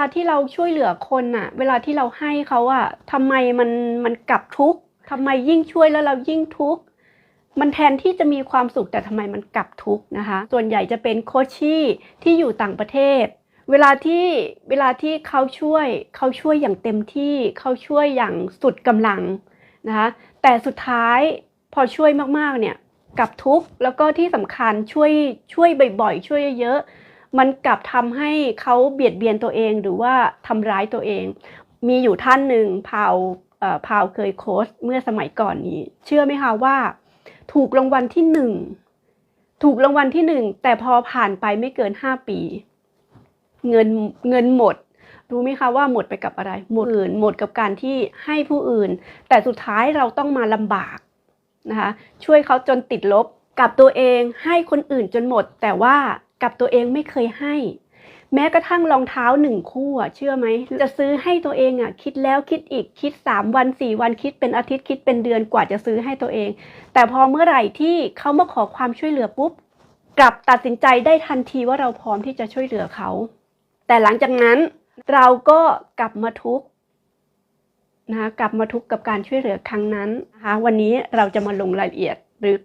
ลาที่เราช่วยเหลือคนน่ะเวลาที่เราให้เขาอะทำไมมันมันกลับทุกข์ทำไมยิ่งช่วยแล้วเรายิ่งทุกข์มันแทนที่จะมีความสุขแต่ทำไมมันกลับทุกข์นะคะ ส่วนใหญ่จะเป็นโคชชี่ที่อยู่ต่างประเทศ เวลาที่เวลาที่เขาช่วยเขาช่วยอย่างเต็มที่เขาช่วยอย่างสุดกำลังนะคะแต่สุดท้ายพอช่วยมากๆเนี่ยกลับทุกข์แล้วก็ที่สำคัญช่วยช่วยบ่อยๆ ช่วยเยอะๆ มันกลับทำให้เขาเบียดเบียนตัวเองหรือว่าทำร้ายตัวเอง มีอยู่ท่านหนึ่งพาวเอ่อพาวเคยโค้ชเมื่อสมัยก่อนนี้ เชื่อไหมคะว่า ถูกรางวัลที่หนึ่งถูกรางวัลที่หนึ่งแต่พอผ่านไปไม่เกินห้าปี เงินเงินหมดรู้ไหมคะว่าหมดไปกับอะไร หมดอื่นหมดกับการที่ให้ผู้อื่น แต่สุดท้ายเราต้องมาลำบากนะคะช่วยเขาจนติดลบกับตัวเองให้คนอื่นจนหมด แต่ว่า กับตัวเองไม่เคยให้ แม้กระทั่งรองเท้าหนึ่งคู่อะเชื่อไหมจะซื้อให้ตัวเองอะคิดแล้วคิดอีกคิด 3 วัน 4 วันคิดเป็นอาทิตย์คิดเป็นเดือนกว่าจะซื้อให้ตัวเอง แต่พอเมื่อไหร่ที่เขามาขอความช่วยเหลือปุ๊บกลับตัดสินใจได้ทันทีว่าเราพร้อมที่จะช่วยเหลือเขา แต่หลังจากนั้นเราก็กลับมาทุกข์นะคะกลับมาทุกข์กับการช่วยเหลือครั้งนั้นนะคะวันนี้เราจะมาลงรายละเอียดหรือ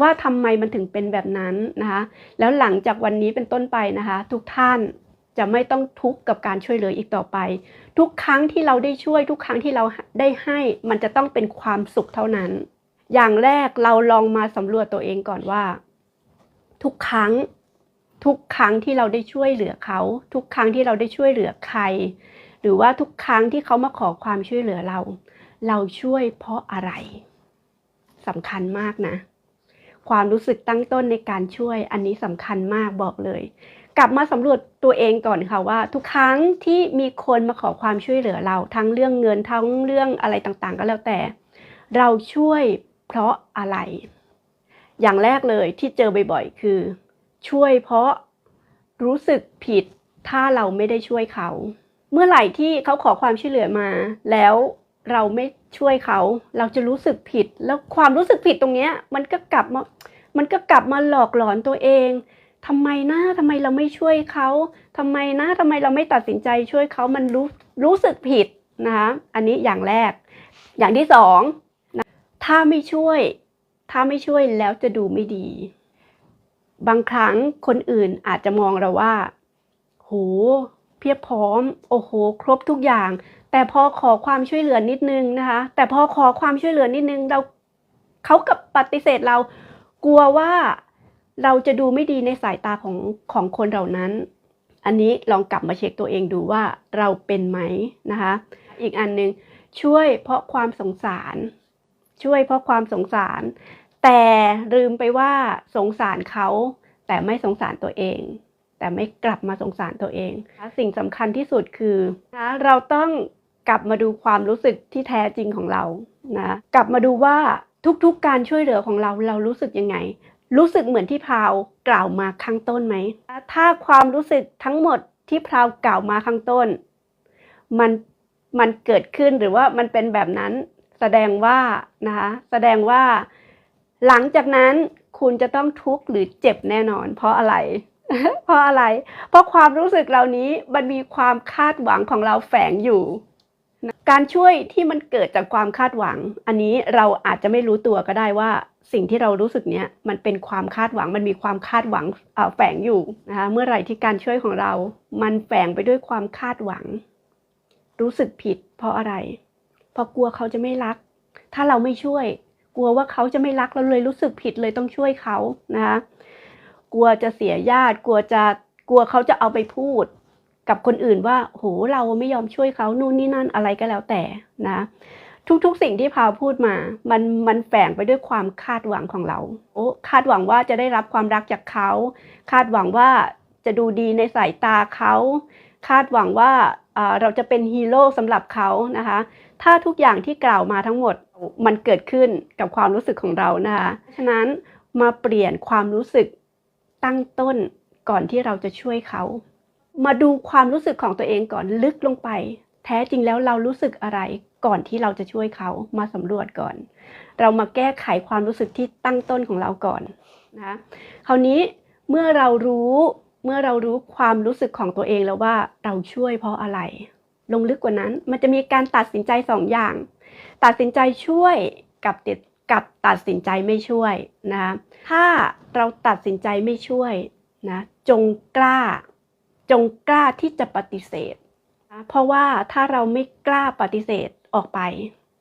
ว่าทำไมมันถึงเป็นแบบนั้นนะคะ แล้วหลังจากวันนี้เป็นต้นไปนะคะ ทุกท่านจะไม่ต้องทุกข์กับการช่วยเหลืออีกต่อไป ทุกครั้งที่เราได้ช่วย ทุกครั้งที่เราได้ให้มันจะต้องเป็นความสุขเท่านั้น อย่างแรกเราลองมาสำรวจตัวเองก่อนว่า ทุกครั้ง ทุกครั้งที่เราได้ช่วยเหลือเขา ทุกครั้งที่เราได้ช่วยเหลือใคร หรือว่าทุกครั้งที่เขามาขอความช่วยเหลือเรา เราช่วยเพราะอะไรสำคัญมากนะ ความรู้สึกตั้งต้นในการช่วย อันนี้สำคัญมากบอกเลย กลับมาสำรวจตัวเองก่อนค่ะว่า ทุกครั้งที่มีคนมาขอความช่วยเหลือเรา ทั้งเรื่องเงินทั้งเรื่องอะไรต่างๆ ก็แล้วแต่ เราช่วยเพราะอะไร อย่างแรกเลยที่เจอบ่อยๆ คือ ช่วยเพราะรู้สึกผิดถ้าเราไม่ได้ช่วยเขา เมื่อไหร่ที่เขาขอความช่วยเหลือมา แล้ว เราไม่ช่วยเขา เราจะรู้สึกผิด แล้วความรู้สึกผิดตรงเนี้ย มันก็กลับมา มันก็กลับมาหลอกหลอนตัวเองทำไมนะทำไมเราไม่ช่วยเขาทำไมนะทำไมเราไม่ตัดสินใจช่วยเขามันรู้รู้สึกผิดนะคะอันนี้อย่างแรก อย่างที่สองนะถ้าไม่ช่วย ถ้าไม่ช่วยแล้วจะดูไม่ดี บางครั้งคนอื่นอาจจะมองเราว่า โห เพียบพร้อม โอ้โห ครบทุกอย่าง แต่พอขอความช่วยเหลือนิดนึงนะคะ แต่พอขอความช่วยเหลือนิดนึงเราเขากับปฏิเสธเรา กลัวว่าเราจะดูไม่ดีในสายตาของของคนเหล่านั้น อันนี้ลองกลับมาเช็คตัวเองดูว่าเราเป็นไหมนะคะ อีกอันหนึ่งช่วยเพราะความสงสาร ช่วยเพราะความสงสาร แต่ลืมไปว่าสงสารเขาแต่ไม่สงสารตัวเอง แต่ไม่กลับมาสงสารตัวเอง สิ่งสำคัญที่สุดคือนะเราต้อง กลับมาดูความรู้สึกที่แท้จริงของเรานะกลับมาดูว่าทุกๆการช่วยเหลือของเราเรารู้สึกยังไง รู้สึกเหมือนที่พราวกล่าวมาข้างต้นไหม ถ้าความรู้สึกทั้งหมดที่พราวกล่าวมาข้างต้น มันมันเกิดขึ้นหรือว่ามันเป็นแบบนั้นแสดงว่านะคะแสดงว่าหลังจากนั้นคุณจะต้องทุกข์หรือเจ็บแน่นอน เพราะอะไร เพราะอะไร เพราะความรู้สึกเหล่านี้มันมีความคาดหวังของเราแฝงอยู่ การช่วยที่มันเกิดจากความคาดหวัง อันนี้เราอาจจะไม่รู้ตัวก็ได้ว่าสิ่งที่เรารู้สึกเนี้ยมันเป็นความคาดหวัง มันมีความคาดหวังแฝงอยู่นะคะเมื่อไหร่ที่การช่วยของเรา มันแฝงไปด้วยความคาดหวัง รู้สึกผิด เพราะอะไร เพราะกลัวเขาจะไม่รัก ถ้าเราไม่ช่วย กลัวว่าเขาจะไม่รักเราเลยรู้สึกผิดเลยต้องช่วยเขานะคะกลัวจะเสียญาติ กลัวจะกลัวเขาจะเอาไปพูด กับคนอื่นว่าโหเราไม่ยอมช่วยเขานู่นนี่นั่นอะไรก็แล้วแต่นะ ทุกๆสิ่งที่พาวพูดมา มันมันแฝงไปด้วยความคาดหวังของเรา โอ้คาดหวังว่าจะได้รับความรักจากเขา คาดหวังว่าจะดูดีในสายตาเขา คาดหวังว่าอ่าเราจะเป็นฮีโร่สำหรับเขานะคะ ถ้าทุกอย่างที่กล่าวมาทั้งหมดมันเกิดขึ้นกับความรู้สึกของเรานะคะฉะนั้นมาเปลี่ยนความรู้สึกตั้งต้นก่อนที่เราจะช่วยเขา มาดูความรู้สึกของตัวเองก่อนลึกลงไป แท้จริงแล้วเรารู้สึกอะไรก่อนที่เราจะช่วยเขามาสำรวจก่อน เรามาแก้ไขความรู้สึกที่ตั้งต้นของเราก่อนนะคราวนี้เมื่อเรารู้เมื่อเรารู้ความรู้สึกของตัวเองแล้วว่าเราช่วยเพราะอะไร ลงลึกกว่านั้นมันจะมีการตัดสินใจสองอย่าง ตัดสินใจช่วยกับติดกับตัดสินใจไม่ช่วยนะถ้าเราตัดสินใจไม่ช่วยนะจงกล้า จงกล้าที่จะปฏิเสธนะเพราะว่าถ้าเราไม่กล้าปฏิเสธออกไป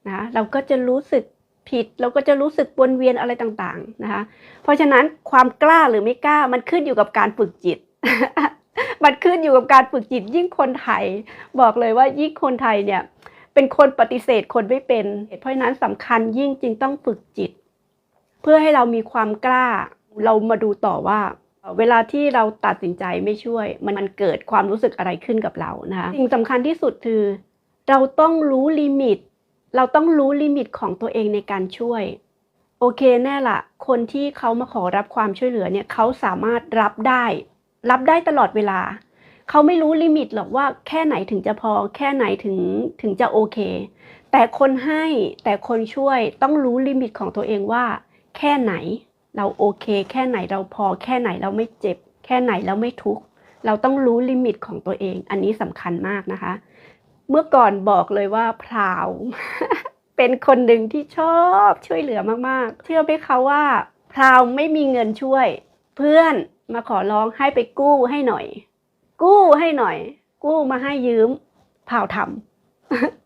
นะเราก็จะรู้สึกผิดเราก็จะรู้สึกวนเวียนอะไรต่างๆนะคะเพราะฉะนั้นความกล้าหรือไม่กล้ามันขึ้นอยู่กับการฝึกจิต มันขึ้นอยู่กับการฝึกจิต ยิ่งคนไทย บอกเลยว่ายิ่งคนไทยเนี่ยเป็นคนปฏิเสธคนไม่เป็น เพราะฉะนั้นสำคัญยิ่งจึงต้องฝึกจิต เพื่อให้เรามีความกล้าเรามาดูต่อว่า เวลาที่เราตัดสินใจไม่ช่วย มันเกิดความรู้สึกอะไรขึ้นกับเรานะคะสิ่งสำคัญที่สุดคือ เราต้องรู้ลิมิต เราต้องรู้ลิมิตของตัวเองในการช่วย โอเคแน่ละคนที่เขามาขอรับความช่วยเหลือเนี่ยเขาสามารถรับได้ รับได้ตลอดเวลา เขาไม่รู้ลิมิตหรอกว่าแค่ไหนถึงจะพอ แค่ไหนถึงถึงจะโอเค แต่คนให้แต่คนช่วยต้องรู้ลิมิตของตัวเองว่า แค่ไหน เราโอเค แค่ไหนเราพอ แค่ไหนเราไม่เจ็บ แค่ไหนเราไม่ทุกข์เราต้องรู้ลิมิตของตัวเอง อันนี้สำคัญมากนะคะ เมื่อก่อนบอกเลยว่าพราว เป็นคนหนึ่งที่ชอบช่วยเหลือมากๆ เชื่อไหมคะว่าพราวไม่มีเงินช่วย เพื่อนมาขอร้องให้ไปกู้ให้หน่อย กู้ให้หน่อย กู้มาให้ยืมพราวทำ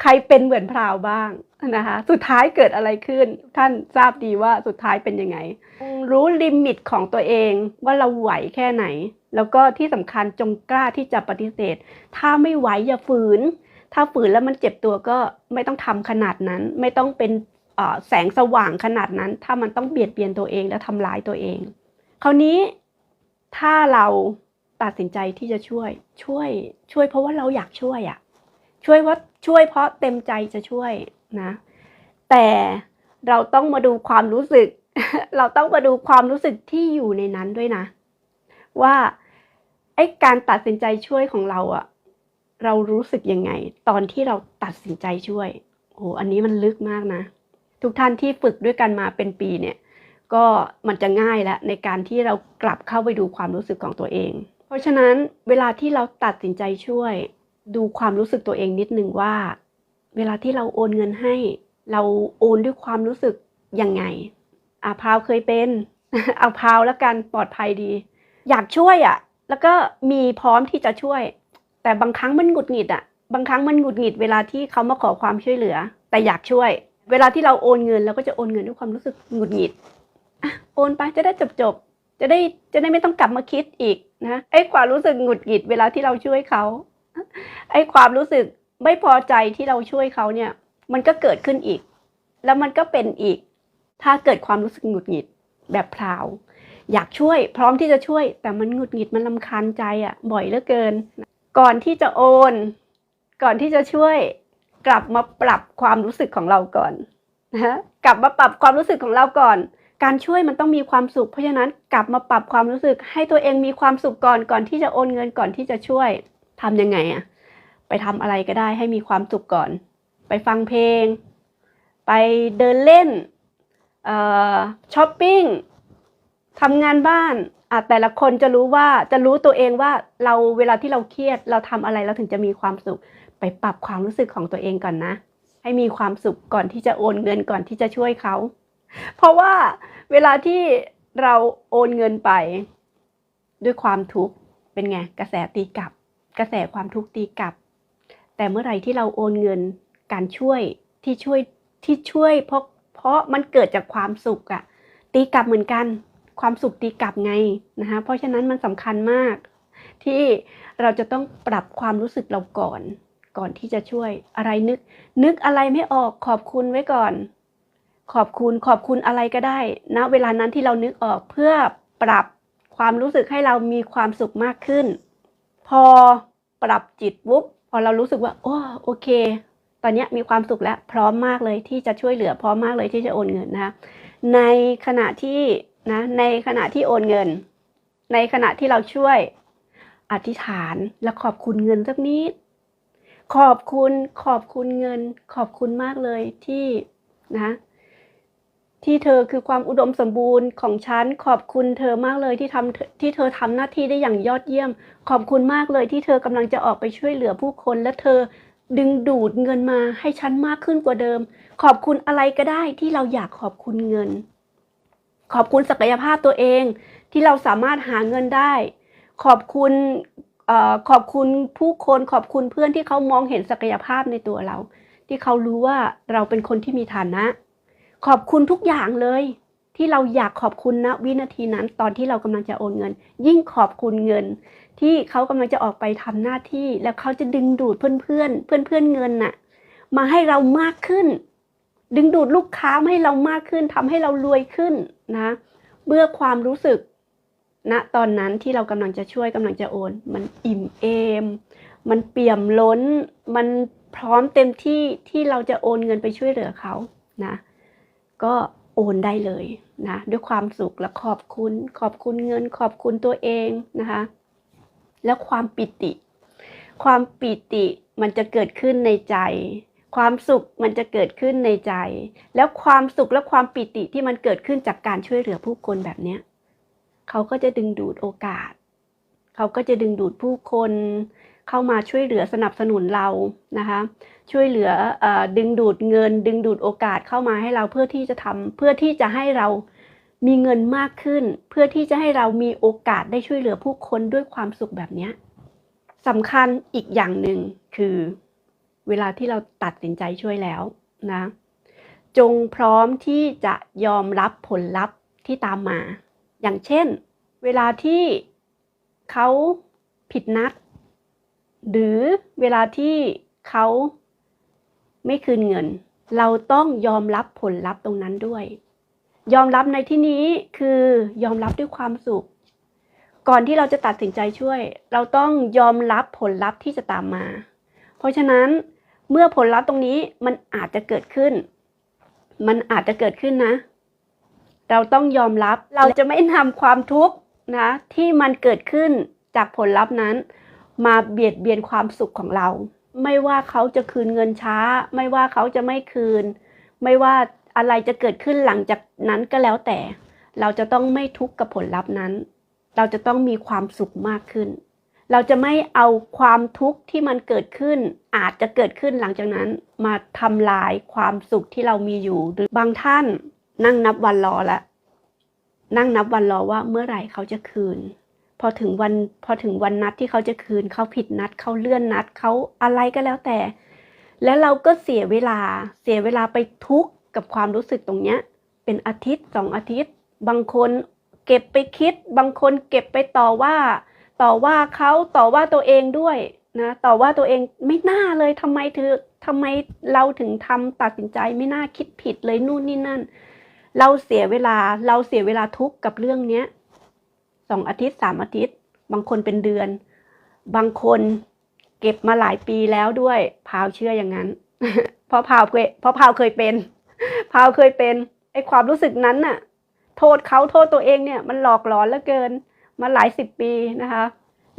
ใครเป็นเหมือนพราวบ้างนะคะ สุดท้ายเกิดอะไรขึ้น ท่านทราบดีว่าสุดท้ายเป็นยังไง รู้ลิมิตของตัวเองว่าเราไหวแค่ไหน แล้วก็ที่สำคัญจงกล้าที่จะปฏิเสธ ถ้าไม่ไหวอย่าฝืน ถ้าฝืนแล้วมันเจ็บตัวก็ไม่ต้องทำขนาดนั้น ไม่ต้องเป็นแสงสว่างขนาดนั้น ถ้ามันต้องเบียดเบียนตัวเองและทำร้ายตัวเอง คราวนี้ถ้าเราตัดสินใจที่จะช่วย ช่วย ช่วยเพราะว่าเราอยากช่วยอะ่ะ ช่วยเพรา ช่วยเพราะเต็มใจจะช่วยนะ แต่เราต้องมาดูความรู้สึก เราต้องมาดูความรู้สึกที่อยู่ในนั้นด้วยนะ ว่าไอ้การตัดสินใจช่วยของเราอะเรารู้สึกยังไง ตอนที่เราตัดสินใจช่วยโอ้อันนี้มันลึกมากนะ ทุกท่านที่ฝึกด้วยกันมาเป็นปีเนี่ย ก็มันจะง่ายแล้วในการที่เรากลับเข้าไปดูความรู้สึกของตัวเอง เพราะฉะนั้นเวลาที่เราตัดสินใจช่วย ดูความรู้สึกตัวเองนิดนึงว่า เวลาที่เราโอนเงินให้ เราโอนด้วยความรู้สึกยังไงอาพราวเคยเป็นเอาพราวแล้วกันปลอดภัยดี อยากช่วยอะ่ะ แล้วก็มีพร้อมที่จะช่วย แต่บางครั้งมันหงุดหงิดอะ่ะ บางครั้งมันหงุดหงิดเวลาที่เขามาขอความช่วยเหลือ แต่อยากช่วย เวลาที่เราโอนเงินเราก็จะโอนเงินด้วยความรู้สึกหงุดหงิดอะโอนไปจะได้จบจบจะได้จะได้ไม่ต้องกลับมาคิดอีกนะไอ้ความรู้สึกหงุดหงิดเวลาที่เราช่วยเขา ไอ้ความรู้สึกไม่พอใจที่เราช่วยเขาเนี่ย มันก็เกิดขึ้นอีก แล้วมันก็เป็นอีก ถ้าเกิดความรู้สึกหงุดหงิดแบบพราว อยากช่วย พร้อมที่จะช่วย แต่มันหงุดหงิดมันลำคาญใจอะ บ่อยเหลือเกิน ก่อนที่จะโอน ก่อนที่จะช่วย กลับมาปรับความรู้สึกของเราก่อนนะกลับมาปรับความรู้สึกของเราก่อน การช่วยมันต้องมีความสุข เพราะฉะนั้นกลับมาปรับความรู้สึกให้ตัวเองมีความสุขก่อนก่อนที่จะโอนเงินก่อนที่จะช่วย ทำยังไงอะไปทำอะไรก็ได้ให้มีความสุขก่อน ไปฟังเพลง ไปเดินเล่นเอ่อช้อปปิ้งทำงานบ้านอะแต่ละคนจะรู้ว่าจะรู้ตัวเองว่าเราเวลาที่เราเครียดเราทำอะไรเราถึงจะมีความสุข ไปปรับความรู้สึกของตัวเองก่อนนะ ให้มีความสุขก่อนที่จะโอนเงินก่อนที่จะช่วยเขา เพราะว่าเวลาที่เราโอนเงินไป ด้วยความทุกข์เป็นไงกระแสตีกลับ กระแสความทุกข์ตีกลับ แต่เมื่อไหร่ที่เราโอนเงินการช่วยที่ช่วยที่ช่วยเพราะเพราะมันเกิดจากความสุขอะตีกลับเหมือนกัน ความสุขตีกลับไงนะคะเพราะฉะนั้นมันสำคัญมาก ที่เราจะต้องปรับความรู้สึกเราก่อน ก่อนที่จะช่วยอะไรนึก นึกอะไรไม่ออกขอบคุณไว้ก่อน ขอบคุณขอบคุณอะไรก็ได้นะเวลานั้นที่เรานึกออกเพื่อปรับความรู้สึกให้เรามีความสุขมากขึ้น พอ ปรับจิตวุบพอเรารู้สึกว่าโอ้โอเค ตอนนี้มีความสุขแล้ว พร้อมมากเลยที่จะช่วยเหลือพร้อมมากเลยที่จะโอนเงินนะคะในขณะที่นะในขณะที่โอนเงิน ในขณะที่เราช่วยอธิษฐานและขอบคุณเงินสักนิดขอบคุณขอบคุณเงิน ขอบคุณมากเลยที่นะ ที่เธอคือความอุดมสมบูรณ์ของฉัน ขอบคุณเธอมากเลยที่ทำที่เธอทำหน้าที่ได้อย่างยอดเยี่ยม ขอบคุณมากเลยที่เธอกำลังจะออกไปช่วยเหลือผู้คน และเธอดึงดูดเงินมาให้ฉันมากขึ้นกว่าเดิม ขอบคุณอะไรก็ได้ที่เราอยากขอบคุณเงิน ขอบคุณศักยภาพตัวเอง ที่เราสามารถหาเงินได้ ขอบคุณอขอบคุณผู้คนขอบคุณเพื่อนที่เขามองเห็นศักยภาพในตัวเรา ที่เขารู้ว่าเราเป็นคนที่มีฐานะ ขอบคุณทุกอย่างเลย ที่เราอยากขอบคุณณวินาทีนั้น ตอนที่เรากำลังจะโอนเงิน ยิ่งขอบคุณเงิน ที่เขากำลังจะออกไปทำหน้าที่ แล้วเขาจะดึงดูดเพื่อนเพื่อนเพื่อนเพื่อนเงินน่ะ มาให้เรามากขึ้น ดึงดูดลูกค้ามาให้เรามากขึ้นทำให้เรารวยขึ้นนะเมื่อความรู้สึกณตอนนั้นที่เรากำลังจะช่วยกำลังจะโอน มันอิ่มเอม มันเปี่ยมล้น มันพร้อมเต็มที่ที่เราจะโอนเงินไปช่วยเหลือเขานะ ก็โอนได้เลยนะด้วยความสุขและขอบคุณ ขอบคุณเงิน ขอบคุณตัวเองนะคะแล้วความปิติ ความปิติมันจะเกิดขึ้นในใจ ความสุขมันจะเกิดขึ้นในใจ แล้วความสุขและความปิติที่มันเกิดขึ้นจากการช่วยเหลือผู้คนแบบเนี้ยเขาก็จะดึงดูดโอกาส เขาก็จะดึงดูดผู้คน เข้ามาช่วยเหลือสนับสนุนเรานะคะ ช่วยเหลืออดึงดูดเงิน ดึงดูดโอกาสเข้ามาให้เราเพื่อที่จะทำเพื่อที่จะให้เรามีเงินมากขึ้น เพื่อที่จะให้เรามีโอกาสได้ช่วยเหลือผู้คนด้วยความสุขแบบนี้สำคัญอีกอย่างหนึ่งคือ เวลาที่เราตัดสินใจช่วยแล้วนะ จงพร้อมที่จะยอมรับผลลัพธ์ที่ตามมา อย่างเช่น เวลาที่เขาผิดนัด หรือเวลาที่เขาไม่คืนเงิน เราต้องยอมรับผลลัพธ์ตรงนั้นด้วย ยอมรับในที่นี้คือยอมรับด้วยความสุข ก่อนที่เราจะตัดสินใจช่วย เราต้องยอมรับผลลัพธ์ที่จะตามมา เพราะฉะนั้นเมื่อผลลัพธ์ตรงนี้มันอาจจะเกิดขึ้น มันอาจจะเกิดขึ้นนะ เราต้องยอมรับ เราจะไม่นำความทุกข์นะที่มันเกิดขึ้นจากผลลัพธ์นั้น มาเบียดเบียนความสุขของเรา ไม่ว่าเขาจะคืนเงินช้า ไม่ว่าเขาจะไม่คืน ไม่ว่าอะไรจะเกิดขึ้นหลังจากนั้นก็แล้วแต่ เราจะต้องไม่ทุกข์กับผลลัพธ์นั้น เราจะต้องมีความสุขมากขึ้น เราจะไม่เอาความทุกข์ที่มันเกิดขึ้น อาจจะเกิดขึ้นหลังจากนั้น มาทำลายความสุขที่เรามีอยู่หรือบางท่านนั่งนับวันรอละ นั่งนับวันรอว่าเมื่อไหร่เขาจะคืน พอถึงวันพอถึงวันนัดที่เขาจะคืนเขาผิดนัดเขาเลื่อนนัดเขาอะไรก็แล้วแต่ แล้วเราก็เสียเวลาเสียเวลาไปทุกข์กับความรู้สึกตรงเนี้ย เป็นอาทิตย์สองอาทิตย์ บางคนเก็บไปคิด บางคนเก็บไปต่อว่า ต่อว่าเขาต่อว่าตัวเองด้วยนะต่อว่าตัวเองไม่น่าเลยทำไมเธอทำไมเราถึงทำตัดสินใจไม่น่าคิดผิดเลยนู่นนี่นั่น เราเสียเวลาเราเสียเวลาทุกข์กับเรื่องเนี้ย สองอาทิตย์สามอาทิตย์ บางคนเป็นเดือน บางคนเก็บมาหลายปีแล้วด้วยพาวเชื่ออย่างนั้น เพราะพาวเคยเพราะพาวเคยเป็นพาวเคยเป็นไอความรู้สึกนั้นน่ะ โทษเขาโทษตัวเองเนี่ย มันหลอกหลอนเหลือเกิน มาหลายสิบปีนะคะ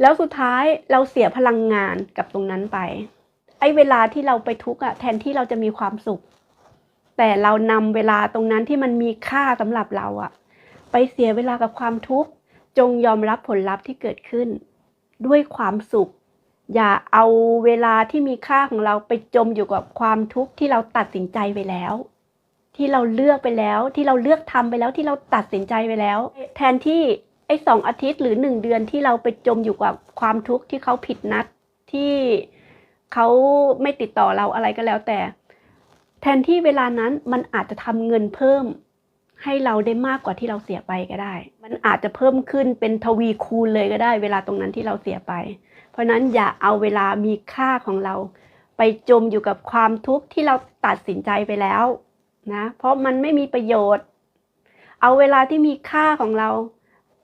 แล้วสุดท้ายเราเสียพลังงานกับตรงนั้นไป ไอเวลาที่เราไปทุกข์อะแทนที่เราจะมีความสุข แต่เรานำเวลาตรงนั้นที่มันมีค่าสำหรับเราอะไปเสียเวลากับความทุกข์ จงยอมรับผลลัพธ์ที่เกิดขึ้น ด้วยความสุข อย่าเอาเวลาที่มีค่าของเราไปจมอยู่กับความทุกข์ที่เราตัดสินใจไปแล้ว ที่เราเลือกไปแล้ว ที่เราเลือกทำไปแล้วที่เราตัดสินใจไปแล้ว แทนที่ไอ้สองอาทิตย์หรือหนึ่งเดือนที่เราไปจมอยู่กับความทุกข์ที่เขาผิดนัดที่เขาไม่ติดต่อเราอะไรก็แล้วแต่ แทนที่เวลานั้นมันอาจจะทำเงินเพิ่ม ให้เราได้มากกว่าที่เราเสียไปก็ได้ มันอาจจะเพิ่มขึ้นเป็นทวีคูณเลยก็ได้ เวลาตรงนั้นที่เราเสียไป เพราะฉะนั้นอย่าเอาเวลามีค่าของเรา ไปจมอยู่กับความทุกข์ที่เราตัดสินใจไปแล้วนะ เพราะมันไม่มีประโยชน์ เอาเวลาที่มีค่าของเรา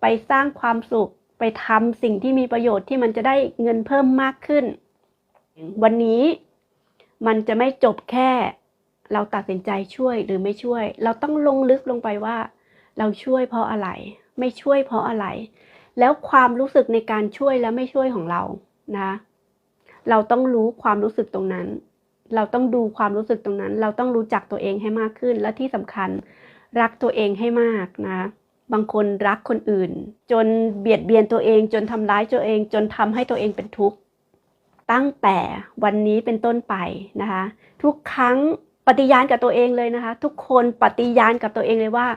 ไปสร้างความสุข ไปทำสิ่งที่มีประโยชน์ที่มันจะได้เงินเพิ่มมากขึ้น วันนี้มันจะไม่จบแค่ เราตัดสินใจช่วยหรือไม่ช่วย เราต้องลงลึกลงไปว่า เราช่วยเพราะอะไร ไม่ช่วยเพราะอะไร แล้วความรู้สึกในการช่วยและไม่ช่วยของเรานะ เราต้องรู้ความรู้สึกตรงนั้น เราต้องดูความรู้สึกตรงนั้น เราต้องรู้จักตัวเองให้มากขึ้น และที่สำคัญรักตัวเองให้มากนะ บางคนรักคนอื่น จนเบียดเบียนตัวเอง จนทำร้ายตัวเอง จนทำให้ตัวเองเป็นทุกข์ตั้งแต่วันนี้เป็นต้นไปนะคะ ทุกครั้ง ปฏิญาณกับตัวเองเลยนะคะ ทุกคนปฏิญาณกับตัวเองเลยว่า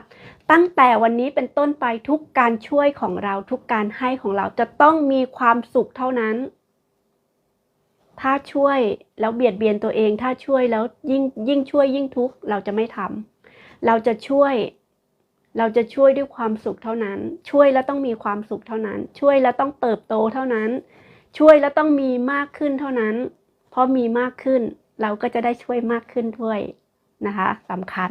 ตั้งแต่วันนี้เป็นต้นไปทุกการช่วยของเราทุกการให้ของเราจะต้องมีความสุขเท่านั้น ถ้าช่วยแล้วเบียดเบียนตัวเอง ถ้าช่วยแล้วยิ่งยิ่งช่วยยิ่งทุกข์เราจะไม่ทำเราจะช่วย เราจะช่วยด้วยความสุขเท่านั้น ช่วยแล้วต้องมีความสุขเท่านั้น ช่วยแล้วต้องเติบโตเท่านั้น ช่วยแล้วต้องมีมากขึ้นเท่านั้น เพราะมีมากขึ้น เราก็จะได้ช่วยมากขึ้นด้วยนะคะสำคัญ